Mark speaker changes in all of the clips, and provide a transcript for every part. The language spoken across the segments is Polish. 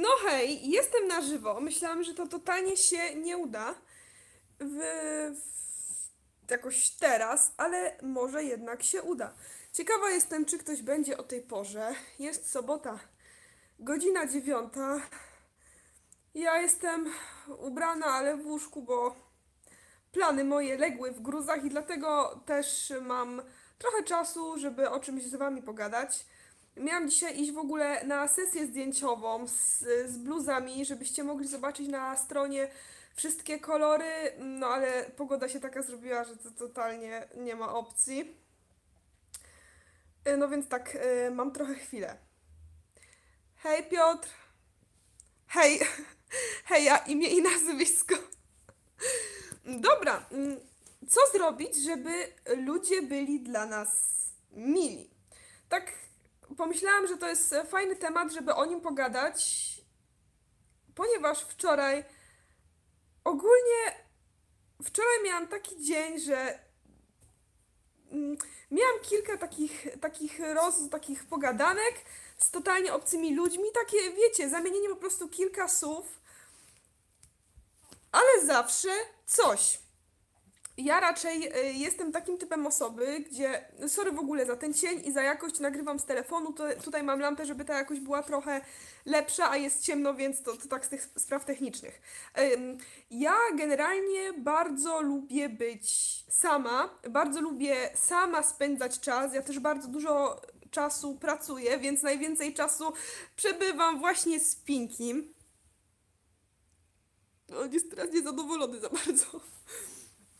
Speaker 1: No hej, jestem na żywo. Myślałam, że to totalnie się nie uda w, w jakoś teraz, ale może jednak się uda. Ciekawa jestem, czy ktoś będzie o tej porze. Jest sobota, godzina dziewiąta. Ja jestem ubrana, ale w łóżku, bo plany moje legły w gruzach i dlatego też mam trochę czasu, żeby o czymś z wami pogadać. Miałam dzisiaj iść w ogóle na sesję zdjęciową z, z bluzami, żebyście mogli zobaczyć na stronie wszystkie kolory, no ale pogoda się taka zrobiła, że to totalnie nie ma opcji. Y, No więc tak, y, mam trochę chwilę. Hej Piotr. Hej. Hej, ja imię i nazwisko. Dobra, mm, co zrobić, żeby ludzie byli dla nas mili? Tak pomyślałam, że to jest e, fajny temat, żeby o nim pogadać, ponieważ wczoraj ogólnie wczoraj miałam taki dzień, że mm, miałam kilka takich, takich roz, takich pogadanek z totalnie obcymi ludźmi, takie wiecie, zamienienie po prostu kilka słów, ale zawsze coś. Ja raczej y, jestem takim typem osoby, gdzie, sorry w ogóle za ten cień i za jakość, nagrywam z telefonu, to tutaj mam lampę, żeby ta jakość była trochę lepsza, a jest ciemno, więc to, to tak z tych spraw technicznych. Ja generalnie bardzo lubię być sama, bardzo lubię sama spędzać czas, ja też bardzo dużo czasu pracuję, więc najwięcej czasu przebywam właśnie z Pinkim. On jest teraz niezadowolony za bardzo.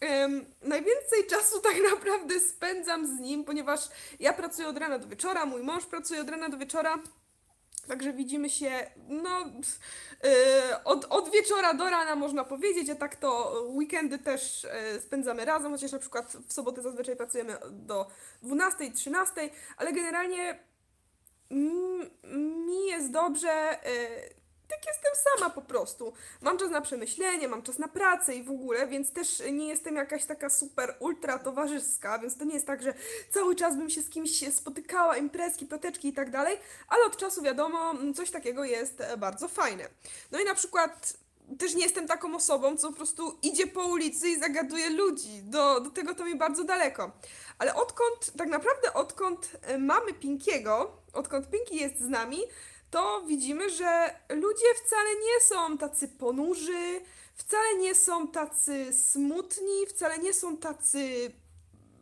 Speaker 1: Em, najwięcej czasu tak naprawdę spędzam z nim, ponieważ ja pracuję od rana do wieczora, mój mąż pracuje od rana do wieczora. Także widzimy się, no, e, od, od wieczora do rana można powiedzieć, a tak to weekendy też e, spędzamy razem, chociaż na przykład w sobotę zazwyczaj pracujemy do 12, 13, ale generalnie mi jest dobrze, e, tak jestem sama po prostu. Mam czas na przemyślenie, mam czas na pracę i w ogóle, więc też nie jestem jakaś taka super ultra towarzyska, więc to nie jest tak, że cały czas bym się z kimś spotykała, imprezki, ploteczki i tak dalej, ale od czasu wiadomo, coś takiego jest e, bardzo fajne. No i na przykład też nie jestem taką osobą, co po prostu idzie po ulicy i zagaduje ludzi. Do, do tego to mi bardzo daleko. Ale odkąd, tak naprawdę odkąd e, mamy Pinkiego, odkąd Pinki jest z nami, to widzimy, że ludzie wcale nie są tacy ponurzy, wcale nie są tacy smutni, wcale nie są tacy.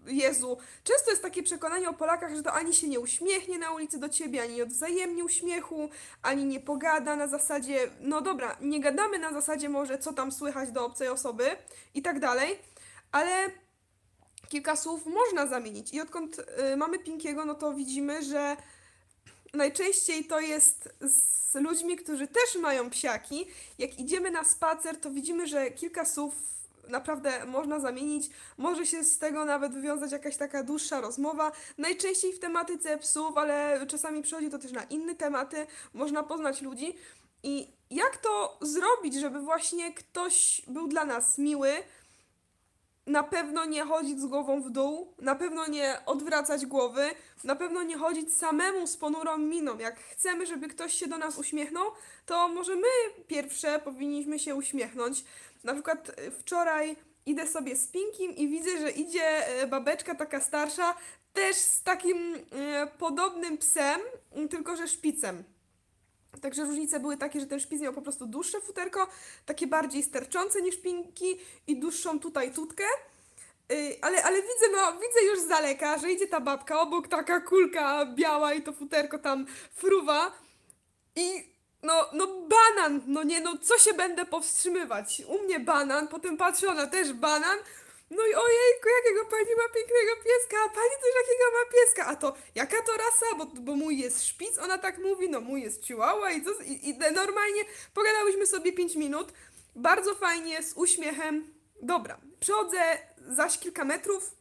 Speaker 1: Jezu, często jest takie przekonanie o Polakach, że to ani się nie uśmiechnie na ulicy do ciebie, ani nie odwzajemni uśmiechu, ani nie pogada na zasadzie, no dobra, nie gadamy na zasadzie może co tam słychać do obcej osoby i tak dalej, ale kilka słów można zamienić. I odkąd y, mamy Pinkiego, no to widzimy, że najczęściej to jest z ludźmi, którzy też mają psiaki. Jak idziemy na spacer, to widzimy, że kilka słów naprawdę można zamienić. Może się z tego nawet wywiązać jakaś taka dłuższa rozmowa. Najczęściej w tematyce psów, ale czasami przychodzi to też na inne tematy. Można poznać ludzi. I jak to zrobić, żeby właśnie ktoś był dla nas miły? Na pewno nie chodzić z głową w dół, na pewno nie odwracać głowy, na pewno nie chodzić samemu z ponurą miną. Jak chcemy, żeby ktoś się do nas uśmiechnął, to może my pierwsze powinniśmy się uśmiechnąć. Na przykład e, wczoraj idę sobie z Pinkim i widzę, że idzie e, babeczka taka starsza, też z takim e, podobnym psem, tylko że szpicem. Także różnice były takie, że ten szpic miał po prostu dłuższe futerko, takie bardziej sterczące niż pinki i dłuższą tutaj tutkę. Yy, ale, ale widzę, no, widzę już z daleka, że idzie ta babka, obok taka kulka biała i to futerko tam fruwa. I no, no banan, no nie, no co się będę powstrzymywać? U mnie banan, potem patrzę, ona też banan. No i ojejku, jakiego pani ma pięknego pieska, a pani też jakiego ma pieska, a to jaka to rasa, bo, bo mój jest szpic, ona tak mówi, no mój jest chihuahua i, i, i normalnie pogadałyśmy sobie 5 minut, bardzo fajnie, z uśmiechem. Dobra, przechodzę zaś kilka metrów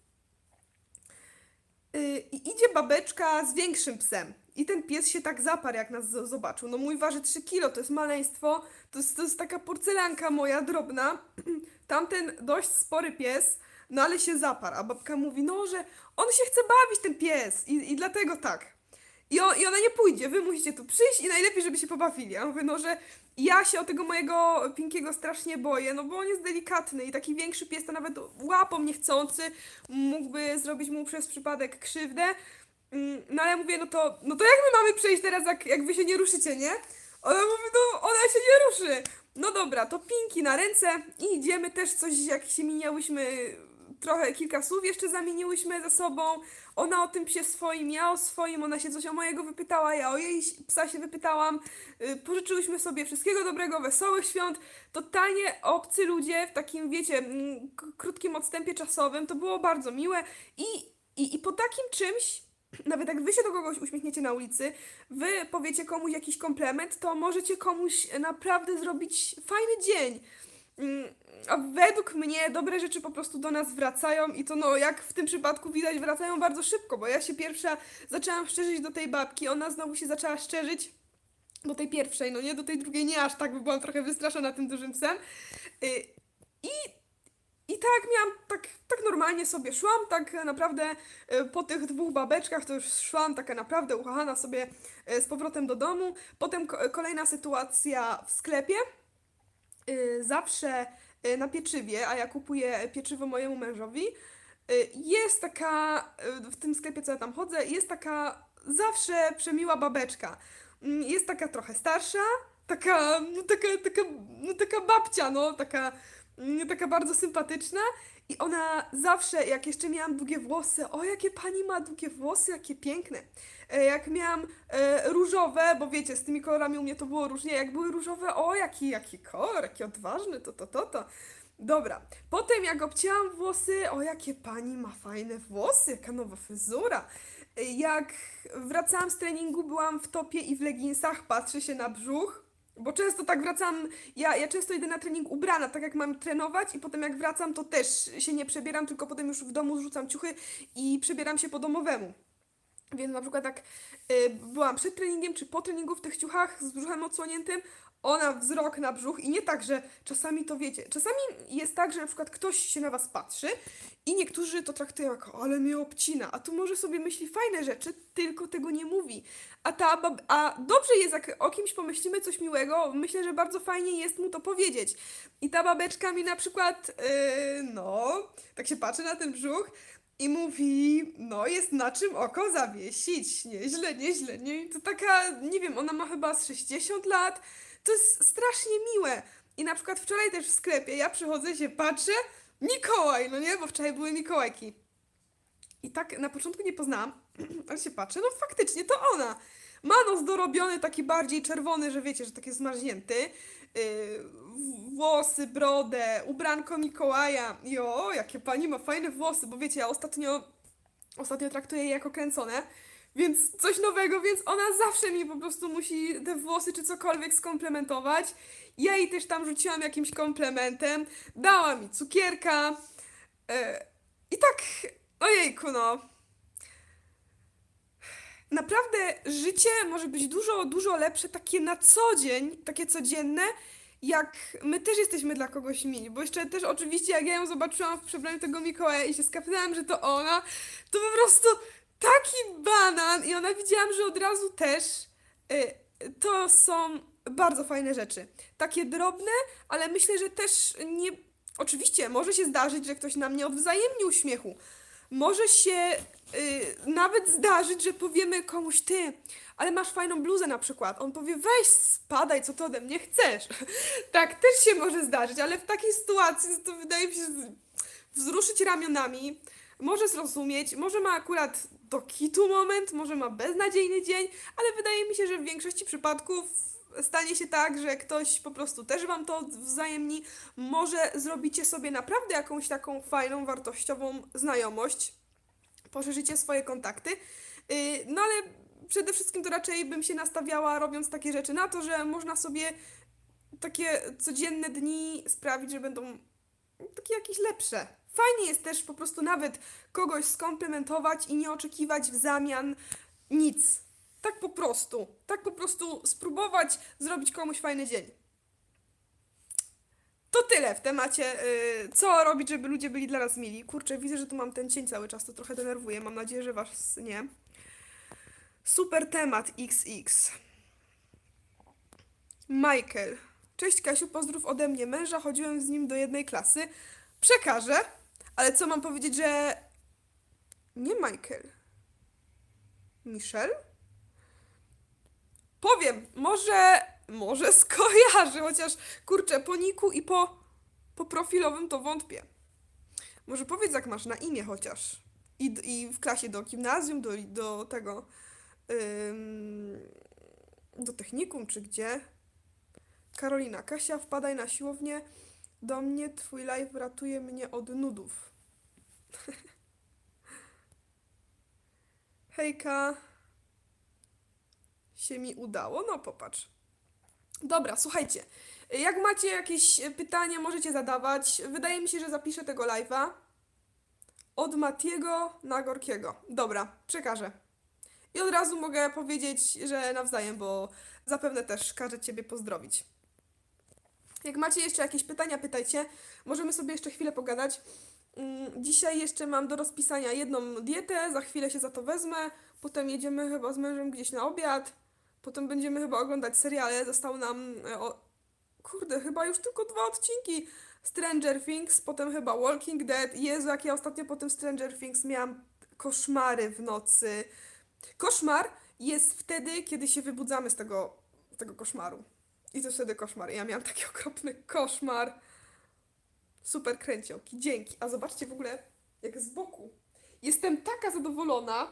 Speaker 1: yy, i idzie babeczka z większym psem. I ten pies się tak zaparł, jak nas zobaczył. No mój waży 3 kilo, to jest maleństwo, to jest, to jest taka porcelanka moja, drobna. Tamten dość spory pies, no ale się zaparł, a babka mówi, no, że on się chce bawić, ten pies, i, i dlatego tak. I, on, I ona nie pójdzie, wy musicie tu przyjść i najlepiej, żeby się pobawili. Ja mówię, no, że ja się o tego mojego Pinkiego strasznie boję, no bo on jest delikatny i taki większy pies to nawet łapą niechcący mógłby zrobić mu przez przypadek krzywdę. Mm, No ale mówię, no to, no to jak my mamy przejść teraz, jak, jak wy się nie ruszycie, nie? Ona mówi, no ona się nie ruszy. No dobra, to Pinki na ręce i idziemy też coś, jak się miniałyśmy, trochę kilka słów jeszcze zamieniłyśmy ze sobą. Ona o tym psie swoim, ja o swoim, ona się coś o mojego wypytała, ja o jej psa się wypytałam. Y, Pożyczyłyśmy sobie wszystkiego dobrego, wesołych świąt. Totalnie obcy ludzie w takim, wiecie, mm, krótkim odstępie czasowym. To było bardzo miłe i, i, i po takim czymś nawet jak wy się do kogoś uśmiechniecie na ulicy, wy powiecie komuś jakiś komplement, to możecie komuś naprawdę zrobić fajny dzień. Mm, A według mnie dobre rzeczy po prostu do nas wracają i to no jak w tym przypadku widać wracają bardzo szybko, bo ja się pierwsza zaczęłam szczerzyć do tej babki, ona znowu się zaczęła szczerzyć do tej pierwszej, no nie do tej drugiej nie aż tak, bo byłam trochę wystraszona tym dużym psem. Y, I i tak miałam, tak, tak normalnie sobie szłam, tak naprawdę e, po tych dwóch babeczkach to już szłam taka naprawdę ukochana sobie e, z powrotem do domu. Potem ko- kolejna sytuacja w sklepie. E, Zawsze na pieczywie, a ja kupuję pieczywo mojemu mężowi, jest taka, w tym sklepie co ja tam chodzę, jest taka zawsze przemiła babeczka. Mm, Jest taka trochę starsza, taka, no taka, taka, no taka babcia, no taka, taka bardzo sympatyczna i ona zawsze, jak jeszcze miałam długie włosy, o jakie pani ma długie włosy, jakie piękne. E, Jak miałam e, różowe, bo wiecie, z tymi kolorami u mnie to było różnie, jak były różowe, o jaki, jaki kolor, jaki odważny, to, to, to, to. Dobra, potem jak obcięłam włosy, o jakie pani ma fajne włosy, jaka nowa fryzura. E, Jak wracałam z treningu, byłam w topie i w leginsach, patrzę się na brzuch, bo często tak wracam, ja, ja często idę na trening ubrana, tak jak mam trenować i potem jak wracam, to też się nie przebieram, tylko potem już w domu zrzucam ciuchy i przebieram się po domowemu. Więc na przykład jak y, byłam przed treningiem czy po treningu w tych ciuchach z brzuchem odsłoniętym, ona wzrok na brzuch i nie tak, że czasami to wiecie, czasami jest tak, że na przykład ktoś się na was patrzy i niektórzy to traktują jako, ale mnie obcina, a tu może sobie myśli fajne rzeczy, tylko tego nie mówi. A ta bab- a dobrze jest, jak o kimś pomyślimy coś miłego, myślę, że bardzo fajnie jest mu to powiedzieć. I ta babeczka mi na przykład, yy, no, tak się patrzy na ten brzuch i mówi, no jest na czym oko zawiesić, nieźle, nieźle, nie? To taka, nie wiem, ona ma chyba z 60 lat, to jest strasznie miłe. I na przykład wczoraj też w sklepie, ja przychodzę się patrzę, Mikołaj, no nie, bo wczoraj były Mikołajki. I tak na początku nie poznałam, ale się patrzę, no faktycznie to ona. Ma nos dorobiony, taki bardziej czerwony, że wiecie, że taki zmarznięty. Yy, włosy, brodę, ubranko Mikołaja. I o, jakie pani ma fajne włosy, bo wiecie, ja ostatnio, ostatnio traktuję je jako kręcone. Więc coś nowego, więc ona zawsze mi po prostu musi te włosy czy cokolwiek skomplementować. Ja jej też tam rzuciłam jakimś komplementem, dała mi cukierka. e, I tak, ojejku no. Naprawdę życie może być dużo, dużo lepsze, takie na co dzień, takie codzienne, jak my też jesteśmy dla kogoś mili. Bo jeszcze też oczywiście, jak ja ją zobaczyłam w przebraniu tego Mikołaja i się skapnęłam, że to ona, to po prostu taki banan i ona widziałam, że od razu też y, to są bardzo fajne rzeczy. Takie drobne, ale myślę, że też nie. Oczywiście może się zdarzyć, że ktoś nam nie odwzajemni uśmiechu. Może się y, nawet zdarzyć, że powiemy komuś ty, ale masz fajną bluzę na przykład. On powie weź spadaj, co to ode mnie chcesz. tak też się może zdarzyć, ale w takiej sytuacji to wydaje mi się wzruszyć ramionami, może zrozumieć, może ma akurat do kitu moment, może ma beznadziejny dzień, ale wydaje mi się, że w większości przypadków stanie się tak, że ktoś po prostu też wam to wzajemni, może zrobicie sobie naprawdę jakąś taką fajną, wartościową znajomość, poszerzycie swoje kontakty, Yy, no ale przede wszystkim to raczej bym się nastawiała robiąc takie rzeczy na to, że można sobie takie codzienne dni sprawić, że będą takie jakieś lepsze. Fajnie jest też po prostu nawet kogoś skomplementować i nie oczekiwać w zamian nic. Tak po prostu. Tak po prostu spróbować zrobić komuś fajny dzień. To tyle w temacie, yy, co robić, żeby ludzie byli dla nas mili. Kurczę, widzę, że tu mam ten cień cały czas, to trochę denerwuje. Mam nadzieję, że was nie. Super temat XX. Michael. Cześć Kasiu, pozdrów ode mnie męża, chodziłem z nim do jednej klasy. Przekażę, ale co mam powiedzieć, że nie Michael. Michel? Powiem, może, może skojarzy, chociaż kurczę, po niku i po, po profilowym to wątpię. Może powiedz, jak masz na imię chociaż. I, i w klasie do gimnazjum, do, do tego, ym, do technikum, czy gdzie. Karolina, Kasia, wpadaj na siłownię. Do mnie twój live ratuje mnie od nudów. Hejka. Się mi udało? No popatrz. Dobra, słuchajcie. Jak macie jakieś pytania, możecie zadawać. Wydaje mi się, że zapiszę tego live'a. Od Matiego na Gorkiego. Dobra, przekażę. I od razu mogę powiedzieć, że nawzajem, bo zapewne też każę Ciebie pozdrowić. Jak macie jeszcze jakieś pytania, pytajcie. Możemy sobie jeszcze chwilę pogadać. Mm, Dzisiaj jeszcze mam do rozpisania jedną dietę, za chwilę się za to wezmę. Potem jedziemy chyba z mężem gdzieś na obiad. Potem będziemy chyba oglądać seriale. Został nam e, o, kurde, chyba już tylko dwa odcinki Stranger Things, potem chyba Walking Dead. Jezu, jak ja ostatnio po tym Stranger Things miałam koszmary w nocy. Koszmar jest wtedy, kiedy się wybudzamy z tego, tego koszmaru. I to wtedy koszmar. Ja miałam taki okropny koszmar. Super kręciołki, dzięki. A zobaczcie w ogóle, jak z boku. Jestem taka zadowolona.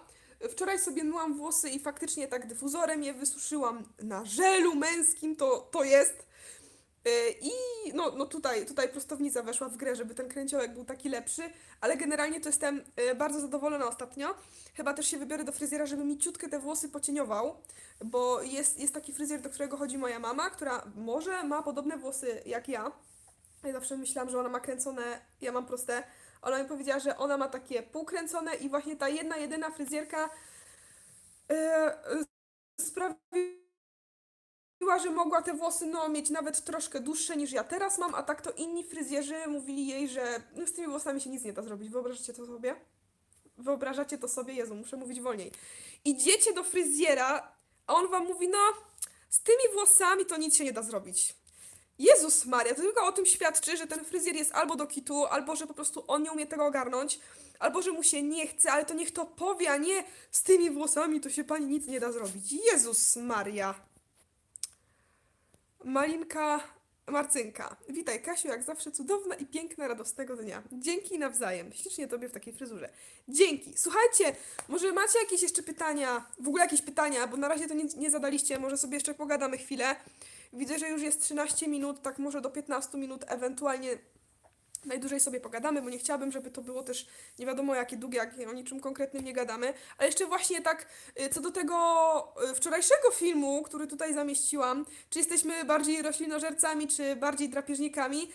Speaker 1: Wczoraj sobie myłam włosy i faktycznie tak dyfuzorem je wysuszyłam na żelu męskim, to, to jest. Yy, I no, no tutaj, tutaj prostownica weszła w grę, żeby ten kręciołek był taki lepszy, ale generalnie to jestem yy, bardzo zadowolona ostatnio. Chyba też się wybiorę do fryzjera, żeby mi ciutkę te włosy pocieniował, bo jest, jest taki fryzjer, do którego chodzi moja mama, która może ma podobne włosy jak ja. Ja zawsze myślałam, że ona ma kręcone, ja mam proste. Ona mi powiedziała, że ona ma takie półkręcone i właśnie ta jedna, jedyna fryzjerka yy, sprawiła, że mogła te włosy no, mieć nawet troszkę dłuższe niż ja teraz mam, a tak to inni fryzjerzy mówili jej, że no, z tymi włosami się nic nie da zrobić. Wyobrażacie to sobie? Wyobrażacie to sobie? Jezu, muszę mówić wolniej. Idziecie do fryzjera, a on wam mówi, no, z tymi włosami to nic się nie da zrobić. Jezus Maria, to tylko o tym świadczy, że ten fryzjer jest albo do kitu, albo że po prostu on nie umie tego ogarnąć, albo że mu się nie chce, ale to niech to powie, a nie z tymi włosami to się pani nic nie da zrobić. Jezus Maria. Malinka Marcynka. Witaj Kasiu, jak zawsze cudowna i piękna, radosnego dnia. Dzięki nawzajem. Ślicznie tobie w takiej fryzurze. Dzięki. Słuchajcie, może macie jakieś jeszcze pytania, w ogóle jakieś pytania, bo na razie to nie, nie zadaliście, może sobie jeszcze pogadamy chwilę. Widzę, że już jest 13 minut, tak może do 15 minut, ewentualnie najdłużej sobie pogadamy, bo nie chciałabym, żeby to było też nie wiadomo jakie długie, jak o niczym konkretnym nie gadamy. Ale jeszcze właśnie tak, y, co do tego y, wczorajszego filmu, który tutaj zamieściłam, czy jesteśmy bardziej roślinożercami, czy bardziej drapieżnikami,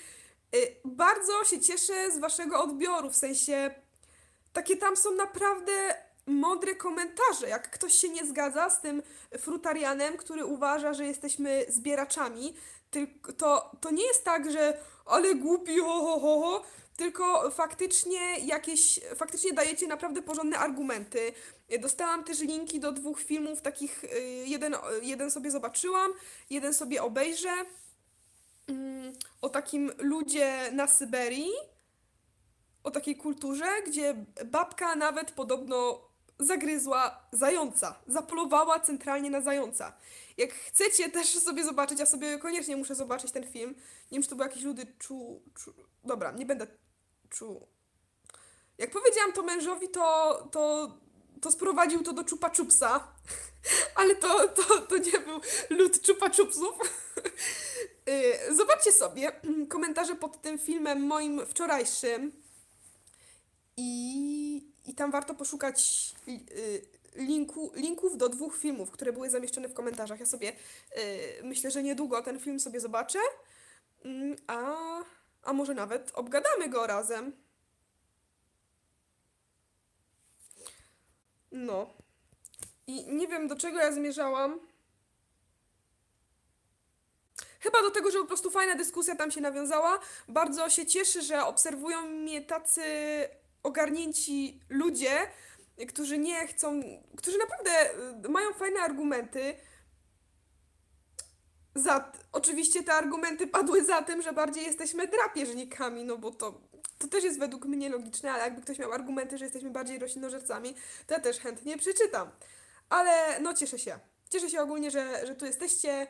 Speaker 1: y, bardzo się cieszę z waszego odbioru, w sensie takie tam są naprawdę mądre komentarze. Jak ktoś się nie zgadza z tym frutarianem, który uważa, że jesteśmy zbieraczami, tylko to, to nie jest tak, że ale głupi, ho, ho, ho, ho, tylko faktycznie jakieś, faktycznie dajecie naprawdę porządne argumenty. Dostałam też linki do dwóch filmów takich, y, jeden, jeden sobie zobaczyłam, jeden sobie obejrzę. Mm, O takim ludzie na Syberii, o takiej kulturze, gdzie babka nawet podobno zagryzła zająca, zapolowała centralnie na zająca. Jak chcecie też sobie zobaczyć, ja sobie koniecznie muszę zobaczyć ten film. Nie wiem, czy to były jakieś ludy czu... czu... Dobra, nie będę czu... Jak powiedziałam to mężowi, to, to, to sprowadził to do czupa czupsa. Ale to, to, to nie był lud czupa czupsów. Y, Zobaczcie sobie komentarze pod tym filmem moim wczorajszym. I, i tam warto poszukać y, linku, linków do dwóch filmów, które były zamieszczone w komentarzach. Ja sobie y, myślę, że niedługo ten film sobie zobaczę, Mm, a, a może nawet obgadamy go razem. No. I nie wiem, do czego ja zmierzałam. Chyba do tego, że po prostu fajna dyskusja tam się nawiązała. Bardzo się cieszę, że obserwują mnie tacy ogarnięci ludzie, którzy nie chcą, którzy naprawdę y, mają fajne argumenty. Za, oczywiście te argumenty padły za tym, że bardziej jesteśmy drapieżnikami, no bo to, to też jest według mnie logiczne, ale jakby ktoś miał argumenty, że jesteśmy bardziej roślinożercami, to ja też chętnie przeczytam. Ale no cieszę się. Cieszę się ogólnie, że, że tu jesteście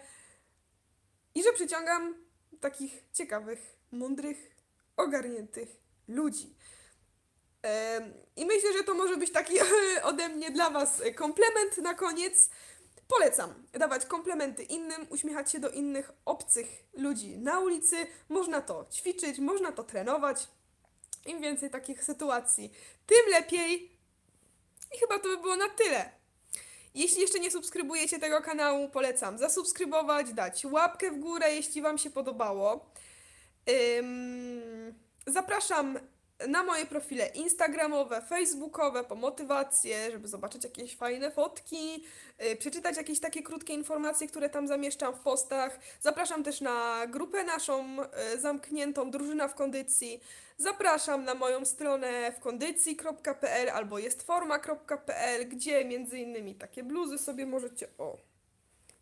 Speaker 1: i że przyciągam takich ciekawych, mądrych, ogarniętych ludzi. I myślę, że to może być taki ode mnie dla Was komplement na koniec. Polecam dawać komplementy innym, uśmiechać się do innych obcych ludzi na ulicy. Można to ćwiczyć, można to trenować. Im więcej takich sytuacji, tym lepiej. I chyba to by było na tyle. Jeśli jeszcze nie subskrybujecie tego kanału, polecam zasubskrybować, dać łapkę w górę, jeśli Wam się podobało. Zapraszam na moje profile instagramowe, facebookowe po motywację, żeby zobaczyć jakieś fajne fotki, yy, przeczytać jakieś takie krótkie informacje, które tam zamieszczam w postach. Zapraszam też na grupę naszą yy, zamkniętą Drużyna w Kondycji. Zapraszam na moją stronę w kondycji.pl albo jestforma.pl, gdzie między innymi takie bluzy sobie możecie. O,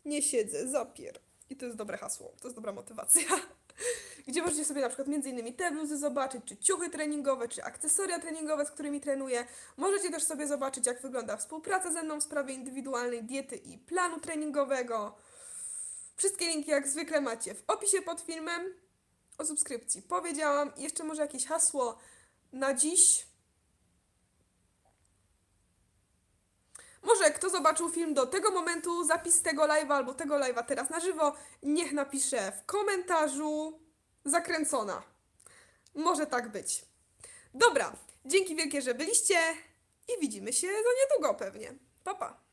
Speaker 1: nie siedzę, zapier. I to jest dobre hasło, to jest dobra motywacja. Gdzie możecie sobie na przykład innymi te bluzy zobaczyć, czy ciuchy treningowe, czy akcesoria treningowe, z którymi trenuję. Możecie też sobie zobaczyć, jak wygląda współpraca ze mną w sprawie indywidualnej diety i planu treningowego. Wszystkie linki jak zwykle macie w opisie pod filmem. O subskrypcji powiedziałam. Jeszcze może jakieś hasło na dziś. Może kto zobaczył film do tego momentu, zapis tego live'a albo tego live'a teraz na żywo, niech napisze w komentarzu zakręcona. Może tak być. Dobra, dzięki wielkie, że byliście i widzimy się za niedługo pewnie. Pa, pa.